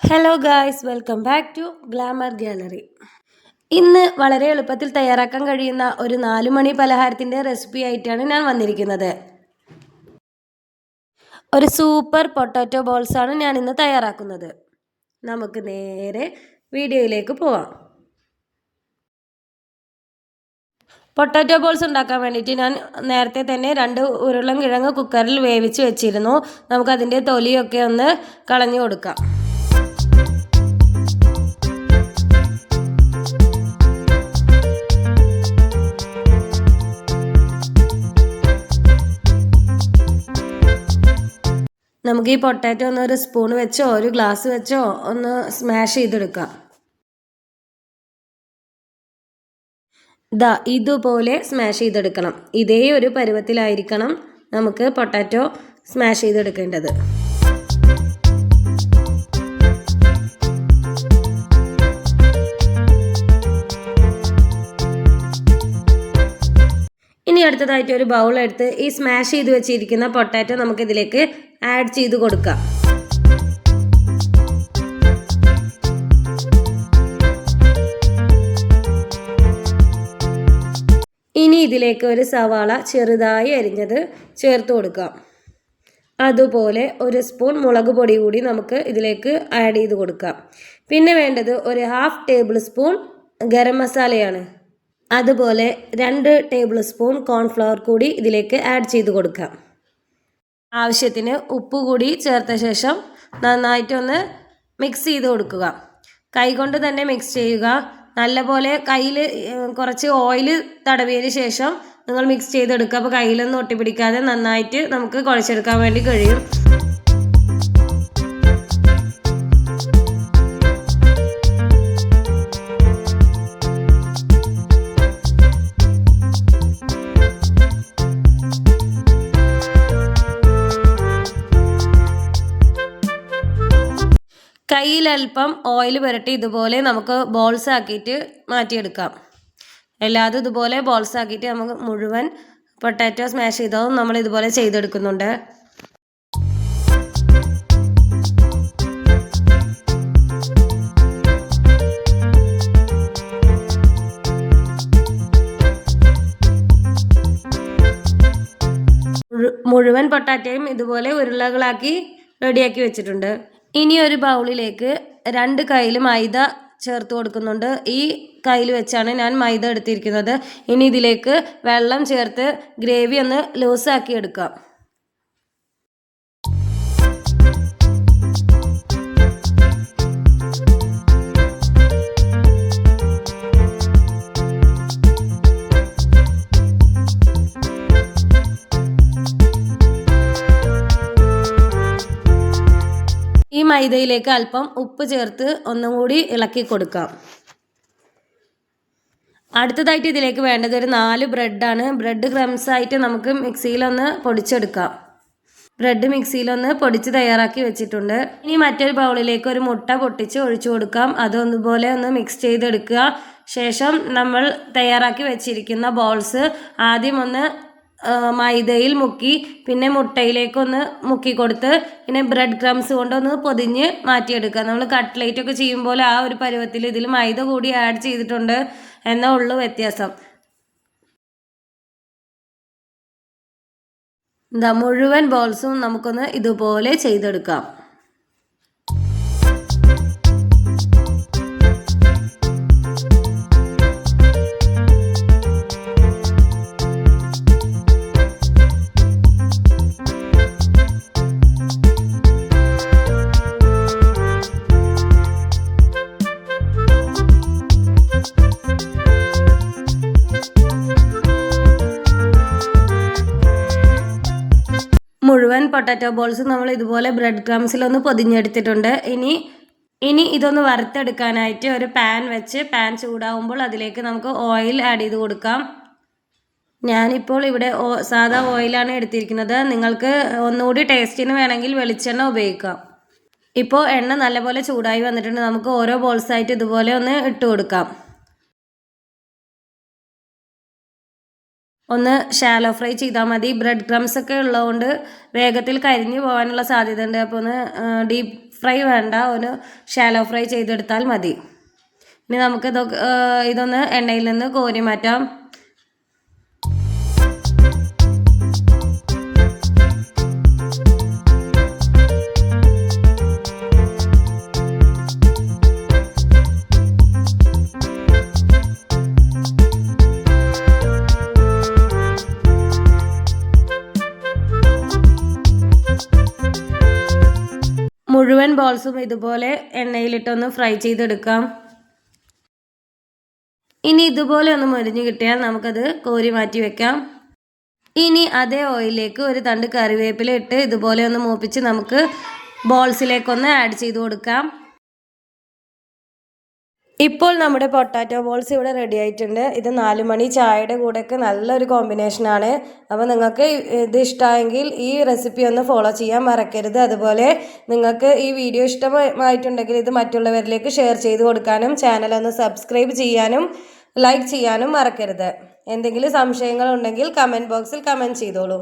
Hello guys welcome back to glamour gallery ഇന്ന് വളരെ എളുപ്പത്തിൽ തയ്യാറാക്കാൻ കഴിയുന്ന ഒരു നാലു മണി പലഹാരത്തിന്റെ റെസിപ്പി ആയിട്ടാണ് ഞാൻ വന്നിരിക്കുന്നത്. ഒരു സൂപ്പർ പൊട്ടാറ്റോ ബോൾസ് ആണ് ഞാൻ ഇന്ന് തയ്യാറാക്കുന്നത്. നമുക്ക് നേരെ വീഡിയോയിലേക്ക് പോവാം. പൊട്ടാറ്റോ ബോൾസ് ഉണ്ടാക്കാൻ വേണ്ടിയിട്ട് ഞാൻ നേരത്തെ തന്നെ രണ്ട് ഉരുളൻ കിഴങ്ങ് കുക്കറിൽ വേവിച്ച് വെച്ചിരുന്നു. നമുക്കതിന്റെ തൊലിയൊക്കെ ഒന്ന് കളഞ്ഞു കൊടുക്കാം. നമുക്ക് ഈ പൊട്ടാറ്റോ ഒന്ന് ഒരു സ്പൂൺ വെച്ചോ ഒരു ഗ്ലാസ് വെച്ചോ ഒന്ന് സ്മാഷ് ചെയ്തെടുക്കാം. ദാ ഇതുപോലെ സ്മാഷ് ചെയ്തെടുക്കണം. ഇതേ ഒരു പരുവത്തിലായിരിക്കണം നമുക്ക് പൊട്ടാറ്റോ സ്മാഷ് ചെയ്തെടുക്കേണ്ടത്. അടുത്തതായിട്ട് ഒരു ബൗൾ എടുത്ത് ഈ സ്മാഷ് ചെയ്ത് വെച്ചിരിക്കുന്ന പൊട്ടാറ്റോ നമുക്ക് ഇതിലേക്ക് ആഡ് ചെയ്ത് കൊടുക്കാം. ഇനി ഇതിലേക്ക് ഒരു സവാള ചെറുതായി അരിഞ്ഞത് ചേർത്ത് കൊടുക്കാം. അതുപോലെ ഒരു സ്പൂൺ മുളക് പൊടി കൂടി നമുക്ക് ഇതിലേക്ക് ആഡ് ചെയ്ത് കൊടുക്കാം. പിന്നെ വേണ്ടത് ഒരു ഹാഫ് ടേബിൾ സ്പൂൺ ഗരം മസാലയാണ്. അതുപോലെ രണ്ട് ടേബിൾ സ്പൂൺ കോൺഫ്ലവർ കൂടി ഇതിലേക്ക് ആഡ് ചെയ്ത് കൊടുക്കാം. ആവശ്യത്തിന് ഉപ്പ് കൂടി ചേർത്ത ശേഷം നന്നായിട്ടൊന്ന് മിക്സ് ചെയ്ത് കൊടുക്കുക. കൈകൊണ്ട് തന്നെ മിക്സ് ചെയ്യുക. നല്ലപോലെ കയ്യിൽ കുറച്ച് ഓയിൽ തടവിയതിന് ശേഷം നിങ്ങൾ മിക്സ് ചെയ്തെടുക്കുക. അപ്പോൾ കയ്യിലൊന്നും ഒട്ടിപ്പിടിക്കാതെ നന്നായിട്ട് നമുക്ക് കുഴച്ചെടുക്കാൻ വേണ്ടി കഴിയും. കയ്യിലൽപ്പം ഓയിൽ പുരട്ടി ഇതുപോലെ നമുക്ക് ബോൾസ് ആക്കിയിട്ട് മാറ്റിയെടുക്കാം. എല്ലാതും ഇതുപോലെ ബോൾസ് ആക്കിയിട്ട് നമുക്ക് മുഴുവൻ പൊട്ടാറ്റോ സ്മാഷ് ചെയ്തതും നമ്മൾ ഇതുപോലെ ചെയ്തെടുക്കുന്നുണ്ട്. മുഴുവൻ പൊട്ടാറ്റയും ഇതുപോലെ ഉരുളകളാക്കി റെഡിയാക്കി വെച്ചിട്ടുണ്ട്. ഇനി ഒരു ബൗളിലേക്ക് രണ്ട് കയ്യിൽ മൈദ ചേർത്ത് കൊടുക്കുന്നുണ്ട്. ഈ കയ്യിൽ വെച്ചാണ് ഞാൻ മൈദ എടുത്തിരിക്കുന്നത്. ഇനി ഇതിലേക്ക് വെള്ളം ചേർത്ത് ഗ്രേവി ഒന്ന് ലൂസാക്കി എടുക്കാം. മൈദയിലേക്ക് അല്പം ഉപ്പ് ചേർത്ത് ഒന്നും കൂടി ഇളക്കി കൊടുക്കാം. അടുത്തതായിട്ട് ഇതിലേക്ക് വേണ്ടത് ഒരു നാല് ബ്രെഡാണ്. ബ്രെഡ് ക്രംസ് ആയിട്ട് നമുക്ക് മിക്സിയിലൊന്ന് പൊടിച്ചെടുക്കാം. ബ്രെഡ് മിക്സിയിലൊന്ന് പൊടിച്ച് തയ്യാറാക്കി വെച്ചിട്ടുണ്ട്. ഇനി മറ്റൊരു ബൗളിലേക്ക് ഒരു മുട്ട പൊട്ടിച്ച് ഒഴിച്ചു കൊടുക്കാം. അതൊന്നുപോലെ ഒന്ന് മിക്സ് ചെയ്തെടുക്കുക. ശേഷം നമ്മൾ തയ്യാറാക്കി വെച്ചിരിക്കുന്ന ബോൾസ് ആദ്യം ഒന്ന് മൈദയിൽ മുക്കി പിന്നെ മുട്ടയിലേക്കൊന്ന് മുക്കി കൊടുത്ത് പിന്നെ ബ്രെഡ് ക്രംസ് കൊണ്ടൊന്ന് പൊതിഞ്ഞ് മാറ്റിയെടുക്കുക. നമ്മൾ കട്ട്ലേറ്റ് ഒക്കെ ചെയ്യുമ്പോൾ ആ ഒരു പരുവത്തിൽ ഇതിൽ മൈദ കൂടി ആഡ് ചെയ്തിട്ടുണ്ട് എന്നേ ഉള്ളൂ വ്യത്യാസം. എന്താ മുഴുവൻ ബോൾസും നമുക്കൊന്ന് ഇതുപോലെ ചെയ്തെടുക്കാം. പൊട്ടാറ്റോ ബോൾസ് നമ്മൾ ഇതുപോലെ ബ്രെഡ് ക്രംസിലൊന്ന് പൊതിഞ്ഞെടുത്തിട്ടുണ്ട്. ഇനി ഇനി ഇതൊന്ന് വറുത്തെടുക്കാനായിട്ട് ഒരു പാൻ വെച്ച് പാൻ ചൂടാവുമ്പോൾ അതിലേക്ക് നമുക്ക് ഓയിൽ ആഡ് ചെയ്ത് കൊടുക്കാം. ഞാനിപ്പോൾ ഇവിടെ സാധാ ഓയിലാണ് എടുത്തിരിക്കുന്നത്. നിങ്ങൾക്ക് ഒന്നുകൂടി ടേസ്റ്റിന് വേണമെങ്കിൽ വെളിച്ചെണ്ണ ഉപയോഗിക്കാം. ഇപ്പോൾ എണ്ണ നല്ലപോലെ ചൂടായി വന്നിട്ടുണ്ട്. നമുക്ക് ഓരോ ബോൾസായിട്ട് ഇതുപോലെ ഒന്ന് ഇട്ട് കൊടുക്കാം. ഒന്ന് ഷാലോ ഫ്രൈ ചെയ്താൽ മതി. ബ്രെഡ് ക്രംസ് ഒക്കെ ഉള്ളതുകൊണ്ട് വേഗത്തിൽ കരിഞ്ഞു പോകാനുള്ള സാധ്യത ഉണ്ട് അപ്പോൾ ഒന്ന് ഡീപ്പ് ഫ്രൈ വേണ്ട. ഒന്ന് ഷാലോ ഫ്രൈ ചെയ്തെടുത്താൽ മതി. ഇനി നമുക്ക് ഇതൊക്കെ ഇതൊന്ന് എണ്ണയിൽ നിന്ന് കോരി മാറ്റാം. മുഴുവൻ ബോൾസും ഇതുപോലെ എണ്ണയിലിട്ടൊന്ന് ഫ്രൈ ചെയ്തെടുക്കാം. ഇനി ഇതുപോലെ ഒന്ന് മുരിഞ്ഞു കിട്ടിയാൽ നമുക്കത് കോരി മാറ്റി വെക്കാം. ഇനി അതേ ഓയിലിലേക്ക് ഒരു തണ്ട് കറിവേപ്പില ഇട്ട് ഇതുപോലെ ഒന്ന് മൂപ്പിച്ച് നമുക്ക് ബോൾസിലേക്കൊന്ന് ആഡ് ചെയ്ത് കൊടുക്കാം. ഇപ്പോൾ നമ്മുടെ പൊട്ടാറ്റോ ബോൾസ് ഇവിടെ റെഡി ആയിട്ടുണ്ട്. ഇത് നാല് മണി ചായയുടെ കൂടെയൊക്കെ നല്ലൊരു കോമ്പിനേഷനാണ് അപ്പോൾ നിങ്ങൾക്ക് ഇത് ഇഷ്ടമായെങ്കിൽ ഈ റെസിപ്പി ഒന്ന് ഫോളോ ചെയ്യാൻ മറക്കരുത്. അതുപോലെ നിങ്ങൾക്ക് ഈ വീഡിയോ ഇഷ്ടമായിട്ടുണ്ടെങ്കിൽ ഇത് മറ്റുള്ളവരിലേക്ക് ഷെയർ ചെയ്ത് കൊടുക്കാനും ചാനൽ ഒന്ന് സബ്സ്ക്രൈബ് ചെയ്യാനും ലൈക്ക് ചെയ്യാനും മറക്കരുത്. എന്തെങ്കിലും സംശയങ്ങളുണ്ടെങ്കിൽ കമന്റ് ബോക്സിൽ കമന്റ് ചെയ്തോളൂ.